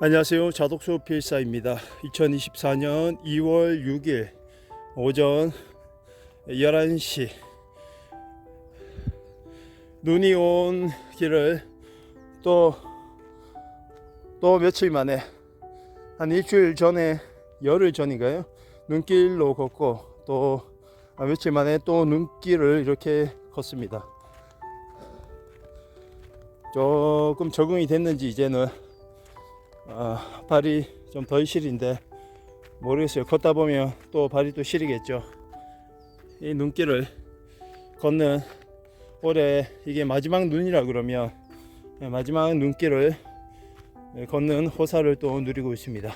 안녕하세요. 자독수 필사입니다. 2024년 2월 6일 오전 11시 눈이 온 길을 또, 또 며칠 만에 한 일주일 전에 열흘 전인가요? 눈길로 걷고 또 아, 며칠 만에 또 눈길을 이렇게 걷습니다. 조금 적응이 됐는지 이제는 아, 발이 좀 덜 시린데 모르겠어요. 걷다 보면 또 발이 또 시리겠죠. 이 눈길을 걷는 올해 이게 마지막 눈이라 그러면 네, 마지막 눈길을 네, 걷는 호사를 또 누리고 있습니다.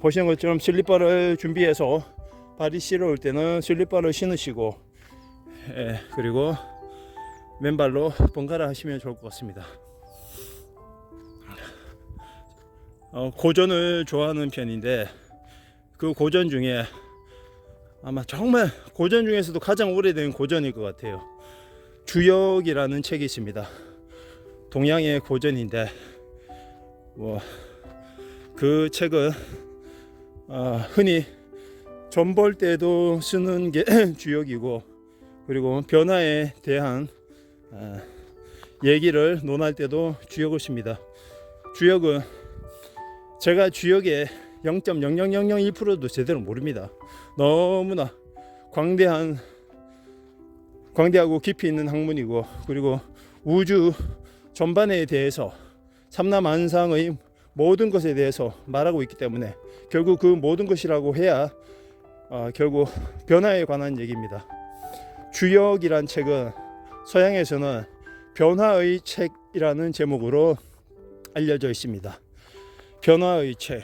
보시는 것처럼 슬리퍼를 준비해서 발이 시려울 때는 슬리퍼를 신으시고 예, 그리고 맨발로 번갈아 하시면 좋을 것 같습니다. 어, 고전을 좋아하는 편인데 그 고전 중에 아마 정말 고전 중에서도 가장 오래된 고전일 것 같아요. 주역이라는 책이 있습니다. 동양의 고전인데 뭐 그 책은 어, 흔히 전볼 때도 쓰는 게 주역이고 그리고 변화에 대한 어, 얘기를 논할 때도 주역을 씁니다. 주역은 제가 주역의 0.00001%도 제대로 모릅니다. 너무나 광대한 광대하고 깊이 있는 학문이고 그리고 우주 전반에 대해서 삼라만상의 모든 것에 대해서 말하고 있기 때문에 결국 그 모든 것이라고 해야 어, 결국 변화에 관한 얘기입니다. 주역이란 책은 서양에서는 변화의 책이라는 제목으로 알려져 있습니다. 변화의 책.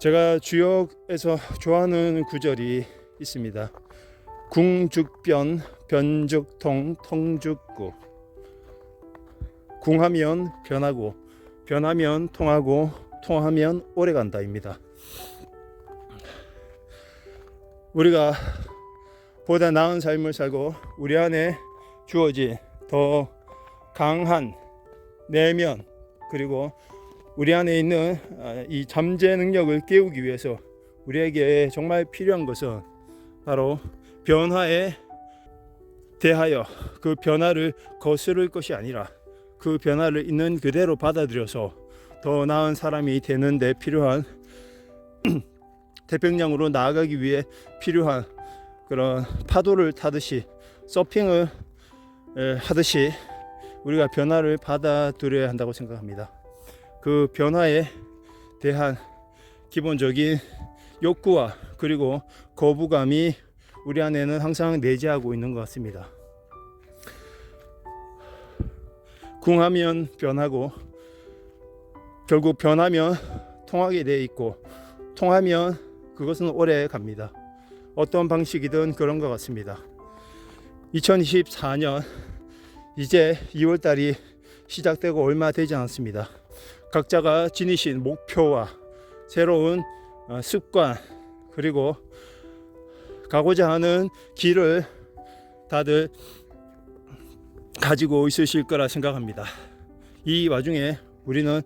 제가 주역에서 좋아하는 구절이 있습니다. 궁죽변, 변죽통, 통죽구. 궁하면 변하고, 변하면 통하고, 통하면 오래간다입니다. 우리가 보다 나은 삶을 살고 우리 안에 주어진 더 강한 내면 그리고 우리 안에 있는 아, 이 잠재 능력을 깨우기 위해서 우리에게 정말 필요한 것은 바로 변화에 대하여 그 변화를 거스를 것이 아니라 그 변화를 있는 그대로 받아들여서 더 나은 사람이 되는데 필요한 태평양으로 나아가기 위해 필요한 그런 파도를 타듯이 서핑을 에, 하듯이 우리가 변화를 받아들여야 한다고 생각합니다. 그 변화에 대한 기본적인 욕구와 그리고 거부감이 우리 안에는 항상 내재하고 있는 것 같습니다. 궁하면 변하고 결국 변하면 통하게 돼 있고 통하면 그것은 오래 갑니다. 어떤 방식이든 그런 것 같습니다. 2024년 이제 2월 달이 시작되고 얼마 되지 않았습니다. 각자가 지니신 목표와 새로운 어, 습관 그리고 가고자 하는 길을 다들 가지고 있으실 거라 생각합니다. 이 와중에 우리는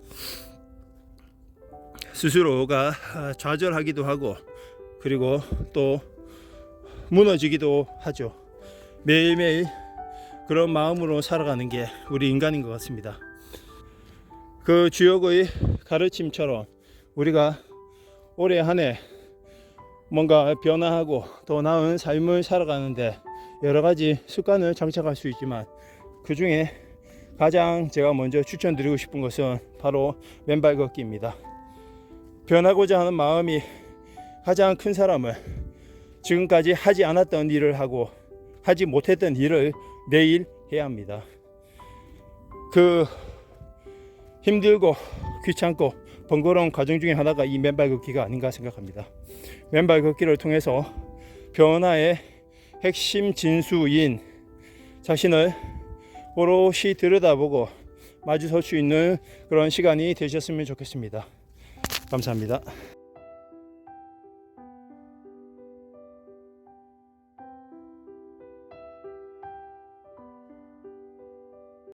스스로가 좌절하기도 하고 그리고 또 무너지기도 하죠. 매일매일 그런 마음으로 살아가는 게 우리 인간인 것 같습니다. 그 주역의 가르침처럼 우리가 올해 한 해 뭔가 변화하고 더 나은 삶을 살아가는데 여러 가지 습관을 장착할 수 있지만 그 중에 가장 제가 먼저 추천드리고 싶은 것은 바로 맨발 걷기입니다. 변하고자 하는 마음이 가장 큰 사람은 지금까지 하지 않았던 일을 하고 하지 못했던 일을 내일 해야 합니다. 그 힘들고 귀찮고 번거로운 과정 중에 하나가 이 맨발 걷기가 아닌가 생각합니다. 맨발 걷기를 통해서 변화의 핵심 진수인 자신을 오롯이 들여다보고 마주 설 수 있는 그런 시간이 되셨으면 좋겠습니다. 감사합니다.